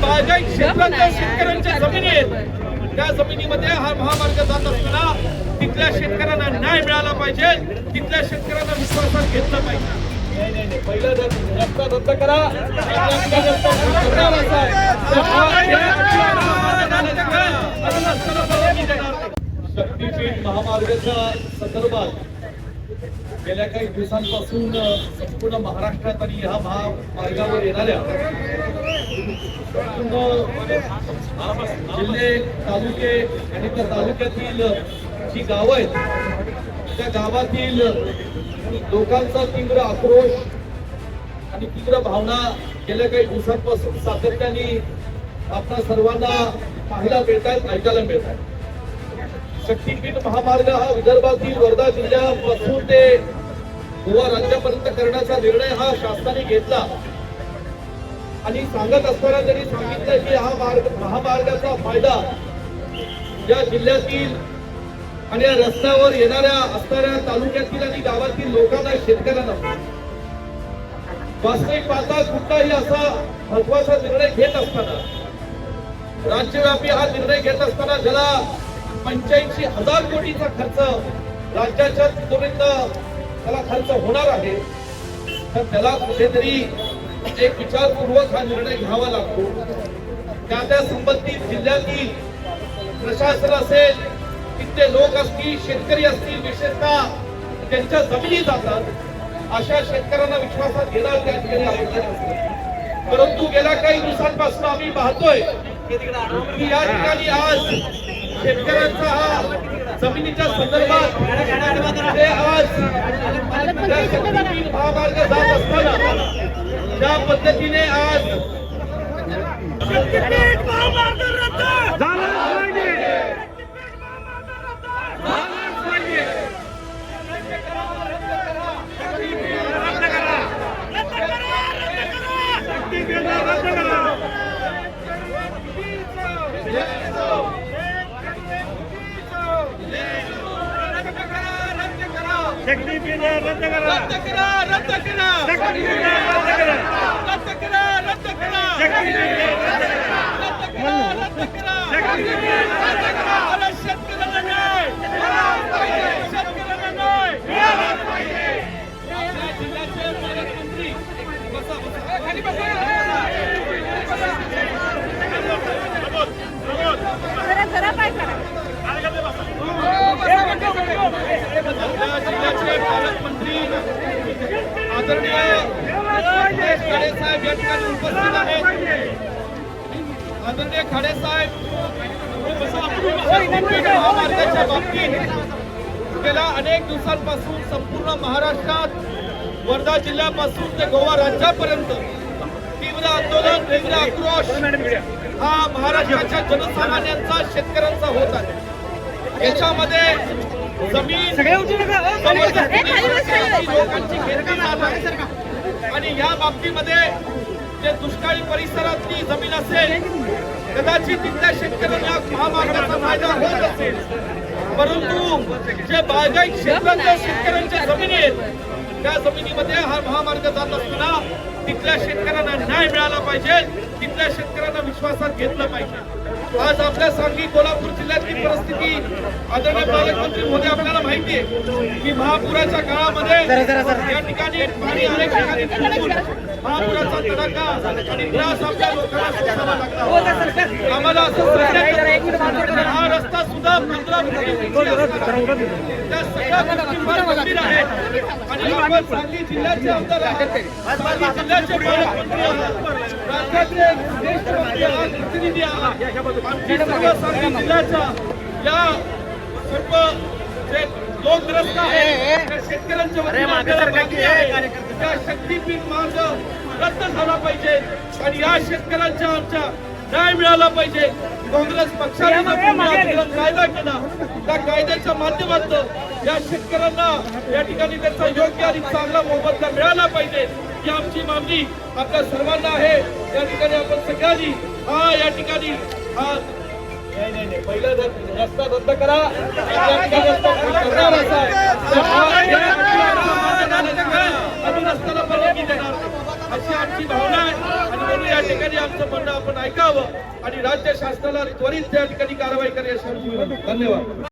बागायत क्षेत्रातल्या शेतकऱ्यांच्या जमिनी आहेत. त्या जमिनीमध्ये हा महामार्ग जात असताना तिथल्या शेतकऱ्यांना न्याय मिळाला पाहिजे. तिथल्या शेतकऱ्यांना विश्वासात घेतलं पाहिजे. नाही, नाही, नाही. पहिलं रस्ता रद्द करा. शक्तीपीठ महामार्गाच्या संदर्भात गेल्या काही दिवसांपासून संपूर्ण महाराष्ट्रात आणि ह्या महामार्गावर येणाऱ्या जिल्हे तालुके आणि त्या तालुक्यातील जी गावं आहेत त्या गावातील लोकांचा तीव्र आक्रोश आणि तीव्र भावना गेल्या काही दिवसांपासून सातत्याने आपल्या सर्वांना पाहायला मिळत आहेत ऐकायला मिळत आहेत. शक्तीपीठ महामार्ग हा विदर्भातील वर्धा जिल्ह्यापासून ते गोवा राज्यापर्यंत करण्याचा निर्णय हा शासनाने घेतला. आणि सांगत असताना त्यांनी सांगितलं की हा मार्ग महामार्गाचा फायदा या जिल्ह्यातील आणि या रस्त्यावर येणाऱ्या असणाऱ्या तालुक्यातील आणि गावातील लोकांना शेतकऱ्यांना. वास्तविक पाहता कुठलाही असा महत्त्वाचा निर्णय घेत असताना राज्यव्यापी हा निर्णय घेत असताना ज्याला पंच्याऐंशी हजार कोटीचा खर्च राज्याच्या तुलनेत त्याला खर्च होणार आहे तर त्याला कुठेतरी एक विचारपूर्वक हा निर्णय घ्यावा लागतो त्या त्या संबंधित जिल्ह्यातील प्रशासन असेल तिथले लोक असतील शेतकरी असतील विशेषतः त्यांच्या जमिनी जातात अशा शेतकऱ्यांना विश्वासात घेणार त्या ठिकाणी आवश्यक असते परंतु गेल्या काही दिवसांपासून आम्ही पाहतोय की या ठिकाणी आज शेतकऱ्यांचा हा जमिनीच्या संदर्भात आज महामार्ग जात असताना ज्या पद्धतीने आज शक्तीपीठ रद्द करा रद्द करा रद्द करा शक्तीपीठ रद्द करा उपस्थित आहेत आदरणीय खाडे साहेब महामार्गाच्या बाबतीत गेल्या अनेक दिवसांपासून संपूर्ण महाराष्ट्रात वर्धा जिल्ह्यापासून ते गोवा राज्यापर्यंत तीव्र आंदोलन तीव्र आक्रोश हा महाराष्ट्राच्या जनसामान्यांचा शेतकऱ्यांचा होत आहे. याच्यामध्ये जमीन लोकांची आणि या बाबतीमध्ये जे दुष्काळी परिसरातली जमीन असेल कदाचित तिथल्या शेतकऱ्यांना महामार्गाचा फायदा होत असेल. परंतु जे बागायत क्षेत्रातल्या शेतकऱ्यांच्या जमिनी आहेत त्या जमिनीमध्ये हा महामार्ग जात असताना तिथल्या शेतकऱ्यांना न्याय मिळाला पाहिजे तिथल्या शेतकऱ्यांना विश्वासात घेतलं पाहिजे. आज आपल्या सांगली कोल्हापूर जिल्ह्यातली परिस्थिती आदरणीय पालकमंत्री मोदी आपल्याला माहिती आहे की महापुराच्या काळामध्ये या ठिकाणी पाणी अनेक ठिकाणी महापुराचा तडाखा. आणि त्रास आपल्या लोकांना सोसावा लागला. आम्हाला असं सांगण्यात येतं, हा रस्ता सुद्धा पंधरा त्या सगळ्या गोष्टी फार गंभीर आहेत. आणि आपण सांगली जिल्ह्याचे आमदार आहात. सांगली जिल्ह्याचे पालकमंत्री आहात. राज्याचे ज्येष्ठ मंत्री आहात प्रतिनिधी आहात. आमची सर्व सांगली जिल्ह्याच्या या सर्व जे लोकग्रस्त आहेत त्या शेतकऱ्यांच्या वतीने आहे? त्या शक्तीपीठ मार्ग रद्द झाला पाहिजे. आणि या शेतकऱ्यांच्या आमच्या न्याय मिळाला पाहिजे. काँग्रेस पक्षाने कायदा केला. त्या कायद्याच्या माध्यमातून या शेतकऱ्यांना या ठिकाणी त्याचा योग्य आणि चांगला मोबदला मिळाला पाहिजे. ही आमची मागणी आपल्या सर्वांना आहे. या ठिकाणी आपण सगळ्यांनी हा या ठिकाणी हा नाही नाही नाही. पहिला रस्ता रद्द करा रस्ता करणार तर हा या महामार्गाने करा. आणि रस्त्याला परवानगी देणार नाही. अशी आमची भावना आहे. आणि म्हणून या ठिकाणी आमचं म्हणणं आपण ऐकावं आणि राज्य शासनाला त्वरित त्या ठिकाणी कारवाई करायची धन्यवाद.